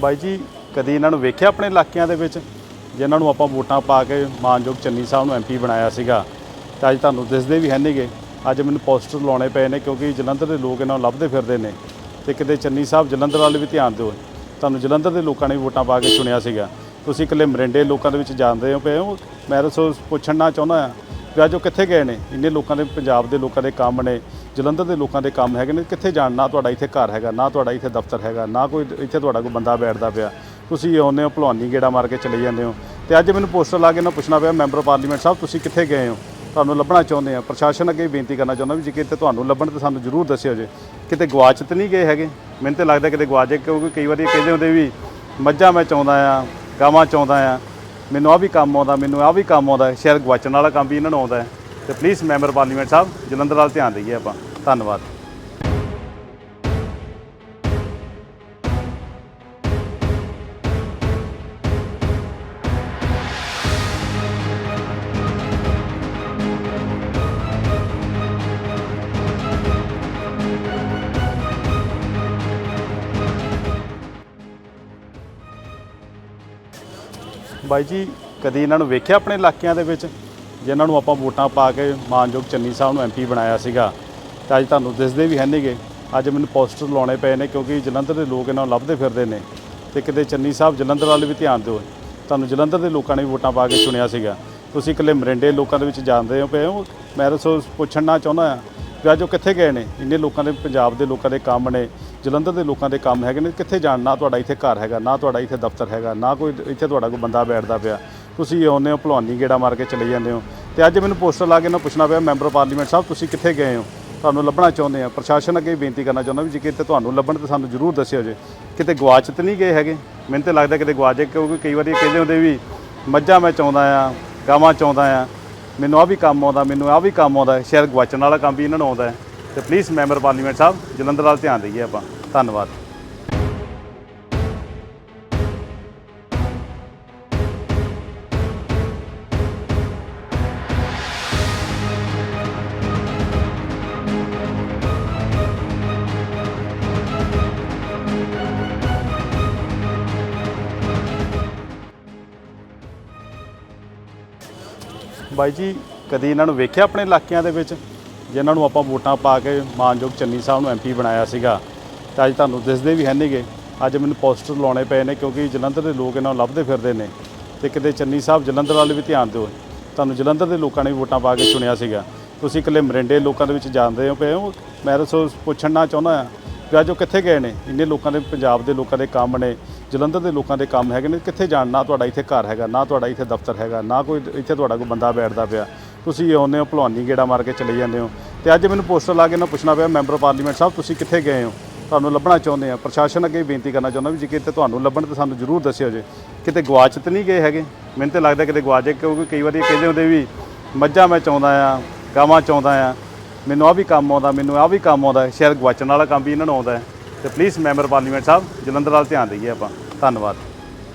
ਬਾਈ ਜੀ, ਕਦੀ ਇਹਨਾਂ ਨੂੰ ਵੇਖਿਆ ਆਪਣੇ ਇਲਾਕਿਆਂ ਦੇ ਵਿੱਚ? ਜਿਨ੍ਹਾਂ ਨੂੰ ਆਪਾਂ ਵੋਟਾਂ ਪਾ ਕੇ ਮਾਨਯੋਗ ਚੰਨੀ ਸਾਹਿਬ ਨੂੰ ਐਮਪੀ ਬਣਾਇਆ ਸੀਗਾ, ਤੇ ਅੱਜ ਤੁਹਾਨੂੰ ਦਿਸਦੇ ਵੀ ਹੈ ਨਹੀਂਗੇ ਅੱਜ ਮੈਨੂੰ ਪੋਸਟਰ ਲਾਉਣੇ ਪਏ ਨੇ ਕਿਉਂਕਿ ਜਲੰਧਰ ਦੇ ਲੋਕ ਇਹਨਾਂ ਨੂੰ ਲੱਭਦੇ ਫਿਰਦੇ ਨੇ। ਤੇ ਕਿਤੇ ਚੰਨੀ ਸਾਹਿਬ ਜਲੰਧਰ ਵਾਲੇ ਵੀ ਧਿਆਨ ਦਿਓ। ਤੁਹਾਨੂੰ ਜਲੰਧਰ ਦੇ ਲੋਕਾਂ ਨੇ ਵੀ ਵੋਟਾਂ ਪਾ ਕੇ ਚੁਣਿਆ ਸੀਗਾ। ਤੁਸੀਂ ਇਕੱਲੇ ਮਰਿੰਡੇ ਲੋਕਾਂ ਦੇ ਵਿੱਚ ਜਾਂਦੇ ਹੋ ਪਏ ਹੋ। ਮੈਂ ਤਾਂ ਸੋ ਪੁੱਛਣਾ ਚਾਹੁੰਦਾ ਹਾਂ ਵੀ ਅੱਜ ਉਹ ਕਿੱਥੇ ਗਏ ਨੇ? ਇੰਨੇ ਲੋਕਾਂ ਦੇ, ਪੰਜਾਬ ਦੇ ਲੋਕਾਂ ਦੇ ਕੰਮ ਨੇ। ਜਲੰਧਰ ਦੇ ਲੋਕਾਂ ਦੇ ਕੰਮ ਹੈਗੇ ਨੇ, ਕਿੱਥੇ ਜਾਣ, ਨਾ ਤੁਹਾਡਾ ਇੱਥੇ ਘਰ ਹੈਗਾ, ਨਾ ਤੁਹਾਡਾ ਇੱਥੇ ਦਫ਼ਤਰ ਹੈਗਾ, ਨਾ ਕੋਈ ਇੱਥੇ ਤੁਹਾਡਾ ਕੋਈ ਬੰਦਾ ਬੈਠਦਾ ਪਿਆ। ਤੁਸੀਂ ਆਉਂਦੇ ਹੋ, ਭਲਵਾਨੀ ਗੇੜਾ ਮਾਰ ਕੇ ਚਲੇ ਜਾਂਦੇ ਹੋ। ਤੇ ਅੱਜ ਮੈਨੂੰ ਪੋਸਟਰ ਲਾ ਕੇ ਨਾ ਪੁੱਛਣਾ ਪਿਆ, ਮੈਂਬਰ ਪਾਰਲੀਮੈਂਟ ਸਾਹਿਬ, ਤੁਸੀਂ ਕਿੱਥੇ ਗਏ ਹੋ? ਤੁਹਾਨੂੰ ਲੱਭਣਾ ਚਾਹੁੰਦੇ ਆ। ਪ੍ਰਸ਼ਾਸਨ ਅੱਗੇ ਵੀ ਬੇਨਤੀ ਕਰਨਾ ਚਾਹੁੰਦਾ ਵੀ ਜੇ ਕਿਤੇ ਤੁਹਾਨੂੰ ਲੱਭਣ ਤਾਂ ਸਾਨੂੰ ਜ਼ਰੂਰ ਦੱਸਿਓ ਜੇ। ਕਿਤੇ ਗਵਾਚ ਤਾਂ ਨਹੀਂ ਗਏ ਹੈਗੇ? ਮੈਨੂੰ ਤਾਂ ਲੱਗਦਾ ਕਿਤੇ ਗਵਾਚ ਗਏ, ਕਿਉਂਕਿ ਕਈ ਵਾਰੀ ਕਹਿੰਦੇ ਹੁੰਦੇ ਵੀ ਮੱਝਾਂ ਮੈਂ ਚਾਹੁੰਦਾ ਆ, ਗਾਵਾਂ ਚਾਹੁੰਦਾ ਆ। ਮੈਨੂੰ ਆ ਵੀ ਕੰਮ ਆਉਂਦਾ, ਮੈਨੂੰ ਆ ਵੀ ਕੰਮ ਆਉਂਦਾ। ਹੈ। ਸ਼ਾਇਦ ਗਵਾਚਣ ਵਾਲਾ ਕੰਮ ਵੀ ਇਹਨਾਂ ਨੂੰ ਆਉਂਦਾ ਹੈ। ਤੇ ਪਲੀਜ਼ ਮੈਂਬਰ ਪਾਰਲੀਮੈਂਟ ਸਾਹਿਬ, ਜਲੰਧਰ ਵੱਲ ਧਿਆਨ ਦਈਏ ਆਪਾਂ। ਧੰਨਵਾਦ। ਬਾਈ ਜੀ, ਕਦੀ ਇਹਨਾਂ ਨੂੰ ਵੇਖਿਆ ਆਪਣੇ ਇਲਾਕਿਆਂ ਦੇ ਵਿੱਚ? ਜਿਨ੍ਹਾਂ ਨੂੰ ਆਪਾਂ ਵੋਟਾਂ ਪਾ ਕੇ ਮਾਨਯੋਗ ਚੰਨੀ ਸਾਹਿਬ ਨੂੰ ਐਮਪੀ ਬਣਾਇਆ ਸੀਗਾ। ਤੇ ਅੱਜ ਤੁਹਾਨੂੰ ਦਿਸਦੇ ਵੀ ਹੈ ਨਹੀਂਗੇ ਅੱਜ ਮੈਨੂੰ ਪੋਸਟਰ ਲਾਉਣੇ ਪਏ ਨੇ ਕਿਉਂਕਿ ਜਲੰਧਰ ਦੇ ਲੋਕ ਇਹਨਾਂ ਨੂੰ ਲੱਭਦੇ ਫਿਰਦੇ ਨੇ। ਤੇ ਕਿਤੇ ਚੰਨੀ ਸਾਹਿਬ ਜਲੰਧਰ ਵਾਲੇ ਵੀ ਧਿਆਨ ਦਿਓ। ਤੁਹਾਨੂੰ ਜਲੰਧਰ ਦੇ ਲੋਕਾਂ ਨੇ ਵੀ ਵੋਟਾਂ ਪਾ ਕੇ ਚੁਣਿਆ ਸੀਗਾ। ਤੁਸੀਂ ਇਕੱਲੇ ਮਰਿੰਡੇ ਲੋਕਾਂ ਦੇ ਵਿੱਚ ਜਾਂਦੇ ਹੋ ਪਏ ਹੋ। ਮੈਂ ਤਾਂ ਸੋ ਪੁੱਛਣਾ ਚਾਹੁੰਦਾ ਹਾਂ ਵੀ ਅੱਜ ਉਹ ਕਿੱਥੇ ਗਏ ਨੇ? ਇੰਨੇ ਲੋਕਾਂ ਦੇ, ਪੰਜਾਬ ਦੇ ਲੋਕਾਂ ਦੇ ਕੰਮ ਨੇ। ਜਲੰਧਰ ਦੇ ਲੋਕਾਂ ਦੇ ਕੰਮ ਹੈਗੇ ਨੇ। ਕਿੱਥੇ ਜਾਣ? ਨਾ ਤੁਹਾਡਾ ਇੱਥੇ ਘਰ ਹੈਗਾ, ਨਾ ਤੁਹਾਡਾ ਇੱਥੇ ਦਫ਼ਤਰ ਹੈਗਾ, ਨਾ ਕੋਈ ਇੱਥੇ ਤੁਹਾਡਾ ਕੋਈ ਬੰਦਾ ਬੈਠਦਾ ਪਿਆ। ਤੁਸੀਂ ਆਉਂਦੇ ਹੋ, ਭਲਵਾਨੀ ਗੇੜਾ ਮਾਰ ਕੇ ਚਲੇ ਜਾਂਦੇ ਹੋ। ਤੇ ਅੱਜ ਮੈਨੂੰ ਪੋਸਟਰ ਲਾ ਕੇ ਨਾ ਪੁੱਛਣਾ ਪਿਆ, ਮੈਂਬਰ ਪਾਰਲੀਮੈਂਟ ਸਾਹਿਬ, ਤੁਸੀਂ ਕਿੱਥੇ ਗਏ ਹੋ? ਤੁਹਾਨੂੰ ਲੱਭਣਾ ਚਾਹੁੰਦੇ ਆ। ਪ੍ਰਸ਼ਾਸਨ ਅੱਗੇ ਵੀ ਬੇਨਤੀ ਕਰਨਾ ਚਾਹੁੰਦਾ ਵੀ ਜੇ ਕਿਤੇ ਤੁਹਾਨੂੰ ਲੱਭਣ ਤਾਂ ਸਾਨੂੰ ਜ਼ਰੂਰ ਦੱਸਿਓ ਜੇ। ਕਿਤੇ ਗਵਾਚ ਤਾਂ ਨਹੀਂ ਗਏ ਹੈਗੇ। ਮੈਨੂੰ ਤਾਂ ਲੱਗਦਾ ਕਿਤੇ ਗਵਾਚ ਕਿਉਂਕਿ ਕਈ ਵਾਰੀ ਕਹਿੰਦੇ ਹੁੰਦੇ ਵੀ ਮੱਝਾਂ ਮੈਂ ਚਾਹੁੰਦਾ ਆ, ਗਾਵਾਂ ਚਾਹੁੰਦਾ ਆ। ਮੈਨੂੰ ਆ ਵੀ ਕੰਮ ਆਉਂਦਾ, ਮੈਨੂੰ ਆ ਵੀ ਕੰਮ ਆਉਂਦਾ। ਹੈ। ਸ਼ਾਇਦ ਗਵਾਚਣ ਵਾਲਾ ਕੰਮ ਵੀ ਇਹਨਾਂ ਨੂੰ ਆਉਂਦਾ ਹੈ। ਤੇ ਪਲੀਜ਼ ਮੈਂਬਰ ਪਾਰਲੀਮੈਂਟ ਸਾਹਿਬ, ਜਲੰਧਰ ਵੱਲ ਧਿਆਨ ਦਈਏ ਆਪਾਂ। ਧੰਨਵਾਦ। ਬਾਈ ਜੀ, ਕਦੀ ਇਹਨਾਂ ਨੂੰ ਵੇਖਿਆ ਆਪਣੇ ਇਲਾਕਿਆਂ ਦੇ ਵਿੱਚ? ਜਿਨ੍ਹਾਂ ਨੂੰ ਆਪਾਂ ਵੋਟਾਂ ਪਾ ਕੇ ਮਾਨਯੋਗ ਚੰਨੀ ਸਾਹਿਬ ਨੂੰ ਐਮਪੀ ਬਣਾਇਆ ਸੀਗਾ। ਤੇ ਅੱਜ ਤੁਹਾਨੂੰ ਦਿਸਦੇ ਵੀ ਹੈ ਨਹੀਂਗੇ ਅੱਜ ਮੈਨੂੰ ਪੋਸਟਰ ਲਾਉਣੇ ਪਏ ਨੇ ਕਿਉਂਕਿ ਜਲੰਧਰ ਦੇ ਲੋਕ ਇਹਨਾਂ ਨੂੰ ਲੱਭਦੇ ਫਿਰਦੇ ਨੇ। ਤੇ ਕਿਤੇ ਚੰਨੀ ਸਾਹਿਬ ਜਲੰਧਰ ਵਾਲੇ ਵੀ ਧਿਆਨ ਦਿਓ। ਤੁਹਾਨੂੰ ਜਲੰਧਰ ਦੇ ਲੋਕਾਂ ਨੇ ਵੀ ਵੋਟਾਂ ਪਾ ਕੇ ਚੁਣਿਆ ਸੀਗਾ। ਤੁਸੀਂ ਇਕੱਲੇ ਮਰਿੰਡੇ ਲੋਕਾਂ ਦੇ ਵਿੱਚ ਜਾਂਦੇ ਹੋ ਪਏ ਹੋ? ਮੈਂ ਤਾਂ ਸੋ ਪੁੱਛਣਾ ਚਾਹੁੰਦਾ ਹਾਂ ਵੀ ਅੱਜ ਉਹ ਕਿੱਥੇ ਗਏ ਨੇ? ਇੰਨੇ ਲੋਕਾਂ ਦੇ, ਪੰਜਾਬ ਦੇ ਲੋਕਾਂ ਦੇ ਕੰਮ ਨੇ। ਜਲੰਧਰ ਦੇ ਲੋਕਾਂ ਦੇ ਕੰਮ ਹੈਗੇ ਨੇ। ਕਿੱਥੇ ਜਾਣ? ਨਾ ਤੁਹਾਡਾ ਇੱਥੇ ਘਰ ਹੈਗਾ, ਨਾ ਤੁਹਾਡਾ ਇੱਥੇ ਦਫ਼ਤਰ ਹੈਗਾ, ਨਾ ਕੋਈ ਇੱਥੇ ਤੁਹਾਡਾ ਕੋਈ ਬੰਦਾ ਬੈਠਦਾ ਪਿਆ। ਤੁਸੀਂ ਆਉਂਦੇ ਹੋ ਭਲਵਾਨੀ ਗੇੜਾ ਮਾਰ ਕੇ ਚਲੇ ਜਾਂਦੇ ਹੋ। ਤੇ ਅੱਜ ਮੈਨੂੰ ਪੋਸਟਰ ਲਾ ਕੇ ਨਾ ਪੁੱਛਣਾ ਪਿਆ, ਮੈਂਬਰ ਪਾਰਲੀਮੈਂਟ ਸਾਹਿਬ, ਤੁਸੀਂ ਕਿੱਥੇ ਗਏ ਹੋ? ਤੁਹਾਨੂੰ ਲੱਭਣਾ ਚਾਹੁੰਦੇ ਆ। ਪ੍ਰਸ਼ਾਸਨ ਅੱਗੇ ਬੇਨਤੀ ਕਰਨਾ ਚਾਹੁੰਦਾ ਵੀ ਜੇ ਕਿਤੇ ਤੁਹਾਨੂੰ ਲੱਭਣ ਤਾਂ ਸਾਨੂੰ ਜ਼ਰੂਰ ਦੱਸਿਓ ਜੇ। ਕਿਤੇ ਗਵਾਚ ਤਾਂ ਨਹੀਂ ਗਏ ਹੈਗੇ? ਮੈਨੂੰ ਤਾਂ ਲੱਗਦਾ ਕਿਤੇ ਗਵਾਚ ਗਏ, ਕਿਉਂਕਿ ਕਈ ਵਾਰੀ ਕਹਿੰਦੇ ਹੁੰਦੇ ਵੀ, ਮੱਝਾਂ ਮੈਂ ਚਾਹੁੰਦਾ ਆ, ਗਾਵਾਂ ਚਾਹੁੰਦਾ ਆ। ਮੈਨੂੰ ਆ ਵੀ ਕੰਮ ਆਉਂਦਾ, ਮੈਨੂੰ ਆ ਵੀ ਕੰਮ ਆਉਂਦਾ। ਸ਼ਾਇਦ ਗਵਾਚਣ ਵਾਲਾ ਕੰਮ ਵੀ ਇਹਨਾਂ ਨੂੰ ਆਉਂਦਾ ਹੈ। ਤੇ ਪਲੀਜ਼ ਮੈਂਬਰ ਪਾਰਲੀਮੈਂਟ ਸਾਹਿਬ, ਜਲੰਧਰ ਵੱਲ ਧਿਆਨ ਦਈਏ ਆਪਾਂ। ਧੰਨਵਾਦ।